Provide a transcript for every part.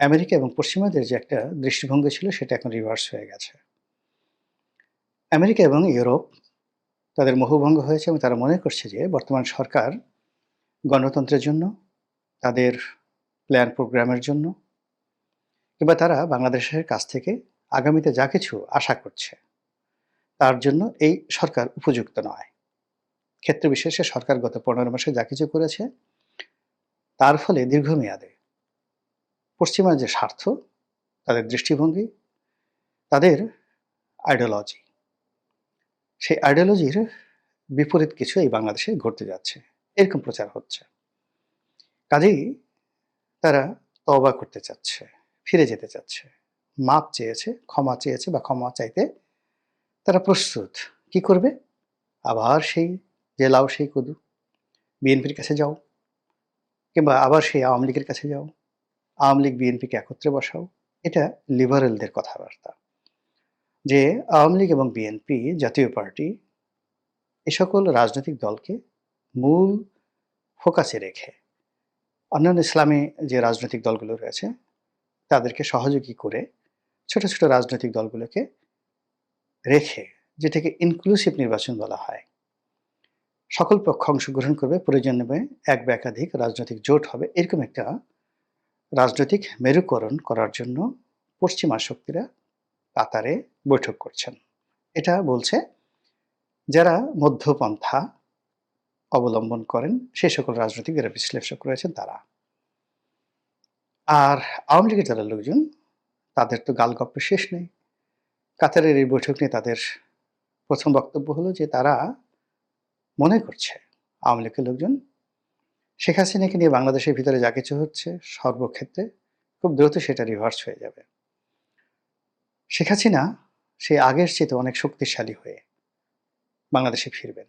America এবং পশ্চিমাদের যে একটা দৃষ্টিভঙ্গি ছিল, সেটা এখন রিভার্স হয়ে গেছে। আমেরিকা এবং ইউরোপ তাদের মোহভঙ্গ হয়েছে এবং তারা মনে করছে যে, বর্তমান সরকার গণতন্ত্রের জন্য, তাদের প্ল্যান প্রোগ্রামের জন্য, কিংবা তারা বাংলাদেশের কাছ থেকে আগামীতে যা কিছু আশা করছে, তার জন্য এই সরকার উপযুক্ত নয়। ক্ষেত্র বিশেষে সরকার গত পনেরো মাসে যা কিছু করেছে, তার ফলে দীর্ঘমেয়াদে পশ্চিমার যে স্বার্থ, তাদের দৃষ্টিভঙ্গি, তাদের আইডিওলজি সেই আইডিওলজির বিপরীত কিছু এই বাংলাদেশে ঘটতে যাচ্ছে। এরকম প্রচার হচ্ছে। কাজেই তারা তবা করতে চাচ্ছে, ফিরে যেতে চাচ্ছে। মাপ চেয়েছে, ক্ষমা চেয়েছে বা ক্ষমা চাইতে তারা প্রস্তুত। কি করবে? আবার সেই যে লাও সেই কদু। বিএনপির কাছে যাও, কিংবা আবার সেই আওয়ামী লীগের কাছে যাও। আওয়ামী লীগ, বিএনপিকে একত্রে বসাও। এটা লিবারেলদের কথাবার্তা। যে আওয়ামী লীগ এবং বিএনপি জাতীয় পার্টি এ সকল রাজনৈতিক দলকে মূল ফোকাসে রেখে অন্যান্য ইসলামী যে রাজনৈতিক দলগুলো রয়েছে, তাদেরকে সহযোগী করে ছোট ছোট রাজনৈতিক দলগুলোকে রেখে, যেটাকে ইনক্লুসিভ নির্বাচন বলা হয়, সকল পক্ষ অংশগ্রহণ করবে। প্রয়োজন এক বা একাধিক রাজনৈতিক জোট হবে। এরকম একটা রাজনৈতিক মেরুকরণ করার জন্য পশ্চিমা শক্তিরা কাতারে বৈঠক করছেন। এটা বলছে, যারা মধ্যপন্থা অবলম্বন করেন সেই সকল রাজনৈতিক যারা বিশ্লেষক রয়েছেন তারা। আর আওয়ামী লীগের যারা লোকজন, তাদের তো গালগপ্প শেষ নেই। কাতারের এই বৈঠক নিয়ে তাদের প্রথম বক্তব্য হলো যে তারা মনে করছে, আওয়ামী লীগের লোকজন শেখ হাসিনাকে নিয়ে বাংলাদেশের ভিতরে যা কিছু হচ্ছে, সর্বক্ষেত্রে খুব দ্রুত সেটা রিভার্স হয়ে যাবে। শেখ হাসিনা সে আগের চেয়ে অনেক শক্তিশালী হয়ে বাংলাদেশে ফিরবেন।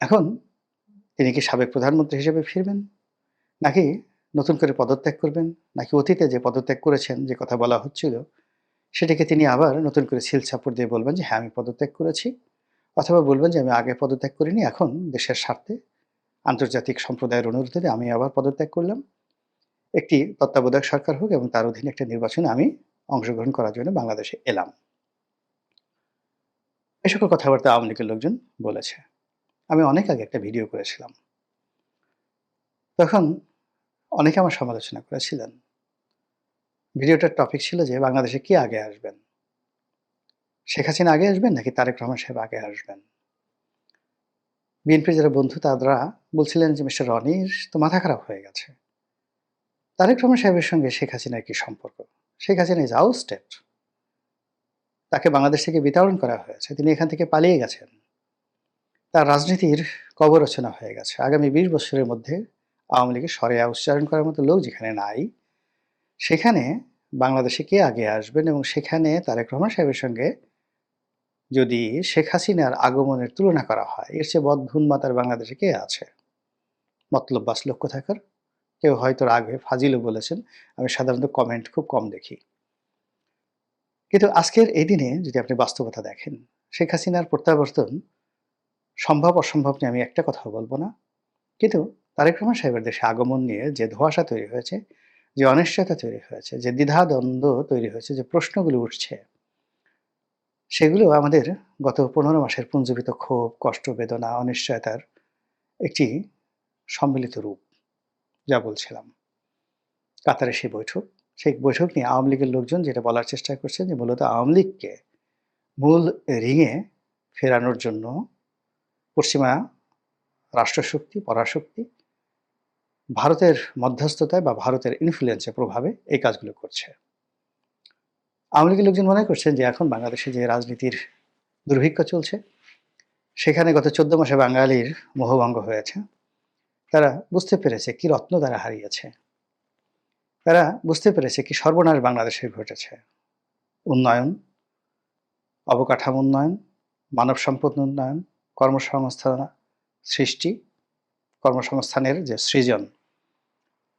এখন তিনি কি সাবেক প্রধানমন্ত্রী হিসেবে ফিরবেন? নাকি নতুন করে পদত্যাগ করবেন? নাকি অতীতে যে পদত্যাগ করেছেন, যে কথা বলা হচ্ছিল, সেটাকে তিনি আবার নতুন করে সিল সাপোর্ট দিয়ে বলবেন যে হ্যাঁ আমি পদত্যাগ করেছি। অথবা বলবেন যে, আমি আগে পদত্যাগ করিনি, এখন দেশের স্বার্থে আন্তর্জাতিক সম্প্রদায়ের অনুরোধে আমি আবার পদত্যাগ করলাম। একটি তত্ত্বাবধায়ক সরকার হোক এবং তার অধীনে একটা নির্বাচনে আমি অংশগ্রহণ করার জন্য বাংলাদেশে এলাম। এ সকল কথাবার্তা আওয়ামী লীগের লোকজন বলেছে। আমি অনেক আগে একটা ভিডিও করেছিলাম। তখন অনেকে আমার সমালোচনা করেছিলেন। ভিডিওটার টপিক ছিল যে বাংলাদেশে কে আগে আসবেন? শেখ হাসিনা আগে আসবেন নাকি তারেক রহমান সাহেব আগে আসবেন? বিএনপির যারা বন্ধু, তারা বলছিলেন যে, মিস্টার রনির তো মাথা খারাপ হয়ে গেছে। তারেক রহমান সাহেবের সঙ্গে শেখ হাসিনার কি সম্পর্ক? শেখ হাসিনা ইজ আউটস্টেড তাকে বাংলাদেশ থেকে বিতরণ করা হয়েছে। তিনি এখান থেকে পালিয়ে গেছেন। তার রাজনীতির কবর রচনা হয়ে গেছে। আগামী বিশ বছরের মধ্যে আওয়ামী লীগের সরিয়া উচ্চারণ করার মতো লোক যেখানে নাই, সেখানে বাংলাদেশে কে আগে আসবেন? এবং সেখানে তারেক রহমান সাহেবের সঙ্গে যদি শেখ হাসিনার আগমনের তুলনা করা হয়, এর চেয়ে বদভুন মাতার বাংলাদেশে কে আছে? মতলব বাস লক্ষ্য থাকার কেউ হয়তো আগে ফাজিলও বলেছেন, আমি সাধারণত কমেন্ট খুব কম দেখি। কিন্তু আজকের এই দিনে যদি আপনি বাস্তবতা দেখেন, শেখ হাসিনার প্রত্যাবর্তন সম্ভব অসম্ভব নিয়ে আমি একটা কথা বলব না। কিন্তু তারেক রহমান সাহেবের দেশে আগমন নিয়ে যে ধোয়াশা তৈরি হয়েছে, যে অনিশ্চয়তা তৈরি হয়েছে, যে দ্বিধা দ্বন্দ্ব তৈরি হয়েছে, যে প্রশ্নগুলো উঠছে সেগুলো আমাদের গত পনেরো মাসের পুঞ্জীবিত ক্ষোভ, কষ্ট, বেদনা, অনিশ্চয়তার একটি সম্মিলিত রূপ, যা বলছিলাম। কাতারে সেই বৈঠক সেই বৈঠক নিয়ে আওয়ামী লীগের লোকজন যেটা বলার চেষ্টা করছে যে মূলত আওয়ামী লীগকে মূল রিঙে ফেরানোর জন্য পশ্চিমা রাষ্ট্রশক্তি, পরাশক্তি, ভারতের মধ্যস্থতায় বা ভারতের ইনফ্লুয়েন্সের প্রভাবে এই কাজগুলো করছে। আওয়ামী লীগের লোকজন মনে করছেন যে এখন বাংলাদেশে যে রাজনীতির দুর্ভিক্ষ চলছে, সেখানে গত চোদ্দ মাসে বাঙালির মোহভঙ্গ হয়েছে। তারা বুঝতে পেরেছে কি রত্ন তারা হারিয়েছে। তারা বুঝতে পেরেছে কি সর্বনাশ বাংলাদেশে ঘটেছে। উন্নয়ন, অবকাঠামো উন্নয়ন, মানব সম্পদ উন্নয়ন, কর্মসংস্থান সৃষ্টি, কর্মসংস্থানের যে সৃজন,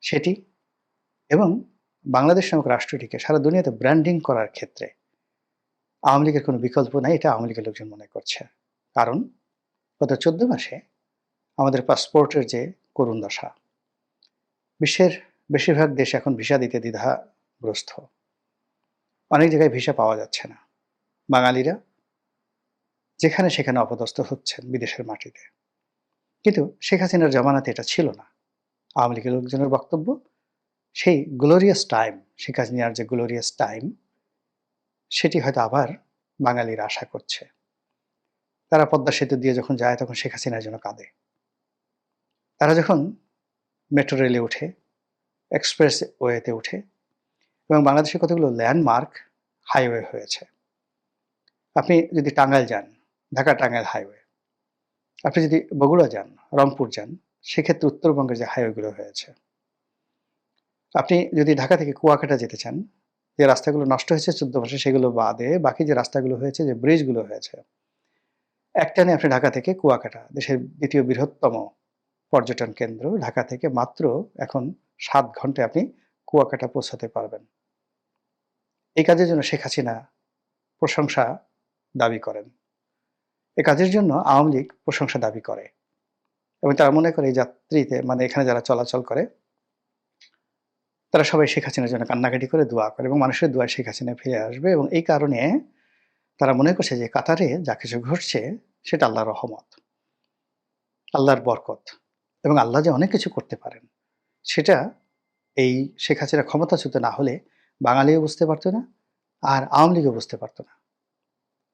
সেটি এবং বাংলাদেশ নামক রাষ্ট্রটিকে সারা দুনিয়াতে ব্র্যান্ডিং করার ক্ষেত্রে আওয়ামী লীগের কোনো বিকল্প নাই, এটা আওয়ামী লীগের লোকজন মনে করছে। কারণ গত চোদ্দ মাসে আমাদের পাসপোর্টের যে করুণ দশা, বিশ্বের বেশিরভাগ দেশ এখন ভিসা দিতে দ্বিধাগ্রস্ত। অনেক জায়গায় ভিসা পাওয়া যাচ্ছে না। বাঙালিরা যেখানে সেখানে অপদস্থ হচ্ছেন বিদেশের মাটিতে। কিন্তু শেখ হাসিনার জমানাতে এটা ছিল না। আওয়ামী লীগের লোকজনের বক্তব্য সেই গ্লোরিয়াস টাইম শেখ হাসিনার যে গ্লোরিয়াস টাইম সেটি হয়তো আবার বাঙালিরা আশা করছে। তারা পদ্মা সেতু দিয়ে যখন যায়, তখন শেখ হাসিনার জন্য কাঁদে। তারা যখন মেট্রো রেলে উঠে এক্সপ্রেস ওয়েতে উঠে, এবং বাংলাদেশে কতগুলো ল্যান্ডমার্ক হাইওয়ে হয়েছে। আপনি যদি টাঙ্গাইল যান, ঢাকা টাঙ্গাইল হাইওয়ে আপনি যদি বগুড়া যান, রংপুর যান, সেক্ষেত্রে উত্তরবঙ্গের যে হাইওয়েগুলো হয়েছে আপনি যদি ঢাকা থেকে কুয়াকাটা যেতে চান, যে রাস্তাগুলো নষ্ট হয়েছে চোদ্দ মাসে সেগুলো বাদে বাকি যে রাস্তাগুলো হয়েছে, যে ব্রিজগুলো হয়েছে, একটানে আপনি ঢাকা থেকে কুয়াকাটা, দেশের দ্বিতীয় বৃহত্তম পর্যটন কেন্দ্র, ঢাকা থেকে মাত্র এখন সাত ঘন্টায় আপনি কুয়াকাটা পৌঁছাতে পারবেন। এই কাজের জন্য শেখ হাসিনা প্রশংসা দাবি করেন। এ কাজের জন্য আওয়ামী লীগ প্রশংসা দাবি করে এবং তারা মনে করে এই যাত্রীতে মানে এখানে যারা চলাচল করে তারা সবাই শেখ হাসিনার জন্য কান্নাকাটি করে দোয়া করে এবং মানুষের দোয়া শেখ হাসিনা ফিরে আসবে এবং এই কারণে তারা মনে করছে যে কাতারে যা কিছু ঘটছে সেটা আল্লাহর রহমত, আল্লাহর বরকত এবং আল্লাহ যে অনেক কিছু করতে পারেন, সেটা এই শেখ হাসিনা ক্ষমতাচ্যুত না হলে বাঙালিও বুঝতে পারতো না আর আওয়ামী লীগও বুঝতে পারতো না।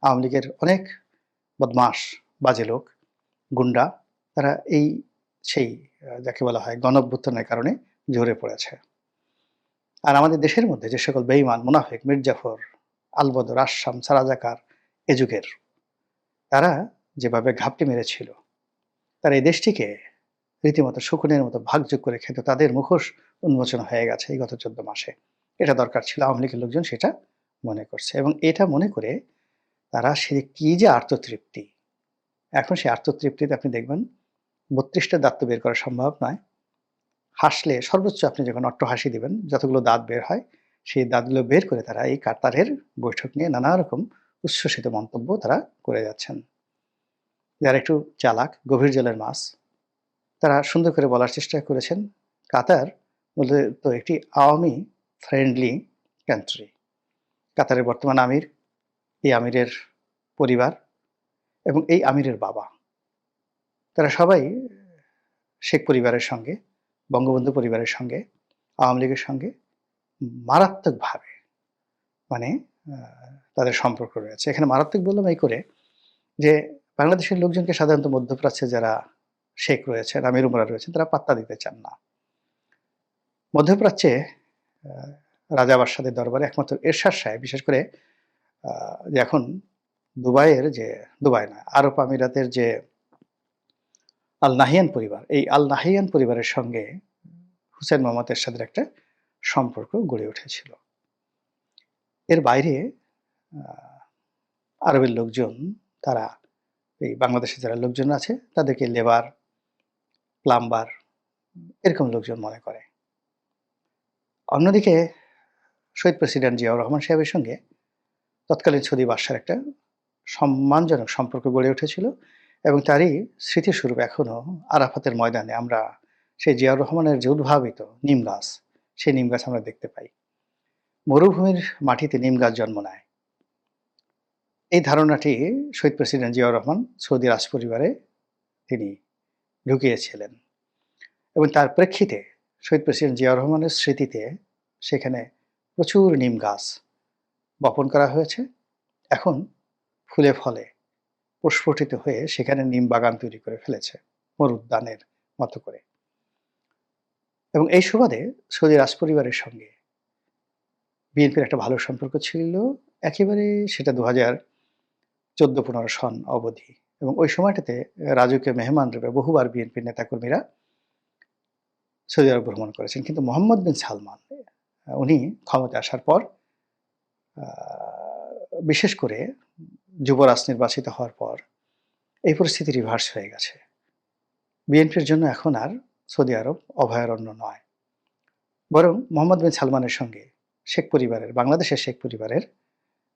আওয়ামী লীগের অনেক বদমাস বাজে লোক, গুন্ডা তারা এই সেই যাকে বলা হয় গণঅভ্যুত্থানের কারণে ঝরে পড়েছে। আর আমাদের দেশের মধ্যে যে সকল বেঈমান, মুনাফিক মির্জাফর আলবদর, আসাম, সারাজাকার এ যুগের, তারা যেভাবে ঘাপটি মেরেছিল, তারা এই দেশটিকে রীতিমতো শকুনের মতো ভাগযোগ করে খেত, তাদের মুখোশ উন্মোচন হয়ে গেছে এই গত চোদ্দ মাসে। এটা দরকার ছিল আওয়ামী লীগের লোকজন সেটা মনে করছে এবং এটা মনে করে তারা সে কি যে আত্মতৃপ্তি। এখন সেই আত্মতৃপ্তিতে আপনি দেখবেন, বত্রিশটা দাঁত তো বের করা সম্ভব নয়। হাসলে সর্বোচ্চ আপনি যখন অট্ট হাসি দিবেন, যতগুলো দাঁত বের হয়, সেই দাঁতগুলো বের করে তারা এই কাতারের বৈঠক নিয়ে নানা রকম উচ্ছ্বসিত মন্তব্য তারা করে যাচ্ছেন। যারা একটু চালাক, গভীর জলের মাছ, তারা সুন্দর করে বলার চেষ্টা করেছেন, কাতার মূলত একটি আওয়ামী ফ্রেন্ডলি কান্ট্রি কাতারের বর্তমান আমির, এই আমিরের পরিবার এবং এই আমিরের বাবা। তারা সবাই শেখ পরিবারের সঙ্গে বঙ্গবন্ধু পরিবারের সঙ্গে, আওয়ামী লীগের সঙ্গে মারাত্মকভাবে মানে তাদের সম্পর্ক রয়েছে। এখানে মারাত্মক বললাম এই করে যে বাংলাদেশের লোকজনকে সাধারণত মধ্যপ্রাচ্যে যারা শেখ রয়েছেন, আমির উমরা রয়েছেন, তারা পাত্তা দিতে চান না। মধ্যপ্রাচ্যে রাজা বাদশাদের দরবারে একমাত্র এরশাদ সাহেব, বিশেষ করে যে এখন দুবাইয়ের যে, দুবাই না, আরব আমিরাতের যে আল নাহিয়ান পরিবার, এই আল নাহিয়ান পরিবারের সঙ্গে হুসেন মোহাম্মদ এরশাদের একটা সম্পর্ক গড়ে উঠেছিল। এর বাইরে আরবের লোকজন, তারা এই বাংলাদেশে যারা লোকজন আছে, তাদেরকে লেবার, প্লাম্বার এরকম লোকজন মনে করে। অন্যদিকে, শহীদ প্রেসিডেন্ট জিয়াউর রহমান সাহেবের সঙ্গে তৎকালীন সৌদি বাদশার একটা সম্মানজনক সম্পর্ক গড়ে উঠেছিল। এবং তারই স্মৃতিস্বরূপ এখনও আরাফাতের ময়দানে আমরা সেই জিয়াউর রহমানের যে উদ্ভাবিত নিম গাছ, সেই নিম গাছ আমরা দেখতে পাই। মরুভূমির মাটিতে নিম গাছ জন্ম নেয়। এই ধারণাটি শহীদ প্রেসিডেন্ট জিয়াউর রহমান সৌদি রাজ পরিবারে তিনি ঢুকিয়েছিলেন এবং তার প্রেক্ষিতে শহীদ প্রেসিডেন্ট জিয়াউর রহমানের স্মৃতিতে সেখানে প্রচুর নিম গাছ বপন করা হয়েছে। এখন ফুলে ফলে প্রস্ফুটিত হয়ে সেখানে নিম বাগান তৈরি করে ফেলেছে মরুদ্যানের মতো করে। এবং এই সুবাদে সৌদি রাজ পরিবারের সঙ্গে বিএনপির একটা ভালো সম্পর্ক ছিল, একেবারে সেটা দু হাজার চোদ্দ পনেরো সন অবধি। এবং ওই সময়টাতে রাজুকে মেহমান রূপে বহুবার বিএনপির নেতাকর্মীরা সৌদি আরব ভ্রমণ করেছেন। কিন্তু মোহাম্মদ বিন সালমান, উনি ক্ষমতা আসার পর বিশেষ করে যুবরাজ নির্বাচিত হওয়ার পর এই পরিস্থিতি রিভার্স হয়ে গেছে। বিএনপির জন্য এখন আর সৌদি আরব অভয়ারণ্য নয়। বরং মোহাম্মদ বিন সালমানের সঙ্গে শেখ পরিবারের, বাংলাদেশের শেখ পরিবারের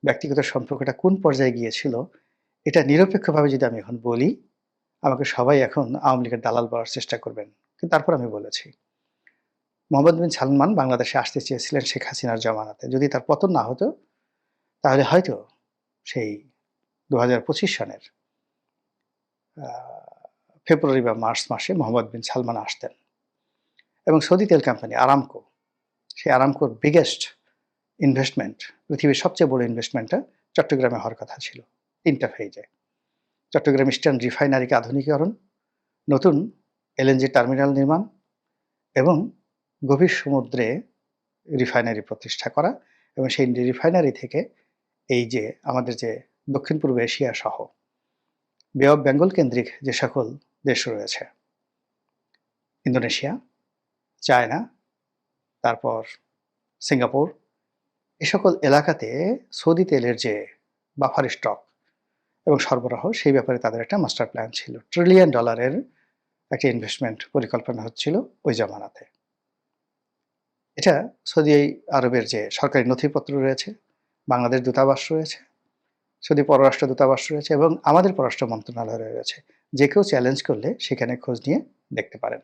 ব্যক্তিগত সম্পর্কটা কোন পর্যায়ে গিয়েছিল, এটা নিরপেক্ষভাবে যদি আমি এখন বলি, আমাকে সবাই এখন আওয়ামী লীগের দালাল বলার চেষ্টা করবেন। কিন্তু তারপর আমি বলেছি। মোহাম্মদ বিন সালমান বাংলাদেশে আসতে চেয়েছিলেন শেখ হাসিনার জমানাতে। যদি তার পতন না হতো, তাহলে হয়তো সেই দু সনের ফেব্রুয়ারি বা মার্চ মাসে মোহাম্মদ বিন সালমান আসতেন। এবং সৌদি তেল কোম্পানি আরামকো সেই আরামকোর বিগেস্ট ইনভেস্টমেন্ট পৃথিবীর সবচেয়ে বড় ইনভেস্টমেন্টটা চট্টগ্রামে হওয়ার কথা ছিল তিনটা ফেজে চট্টগ্রাম ইস্টার্ন রিফাইনারিকে আধুনিকীকরণ, নতুন এলএনজি টার্মিনাল নির্মাণ এবং গভীর সমুদ্রে রিফাইনারি প্রতিষ্ঠা করা এবং সেই রিফাইনারি থেকে এই যে আমাদের যে দক্ষিণ পূর্ব এশিয়া সহ। বে অফ বেঙ্গল কেন্দ্রিক যে সকল দেশ রয়েছে। ইন্দোনেশিয়া, চায়না, তারপর সিঙ্গাপুর, এ সকল এলাকাতে সৌদি তেলের যে বাফার স্টক এবং সরবরাহ, সেই ব্যাপারে তাদের একটা মাস্টার প্ল্যান ছিল। ট্রিলিয়ন ডলারের একটা ইনভেস্টমেন্ট পরিকল্পনা হচ্ছিল ওই জামানাতে। এটা সৌদি আরবের যে সরকারি নথিপত্র রয়েছে, বাংলাদেশ দূতাবাস রয়েছে সৌদি পররাষ্ট্র দূতাবাস রয়েছে এবং আমাদের পররাষ্ট্র মন্ত্রণালয় রয়েছে। যে কেউ চ্যালেঞ্জ করলে সেখানে খোঁজ নিয়ে দেখতে পারেন।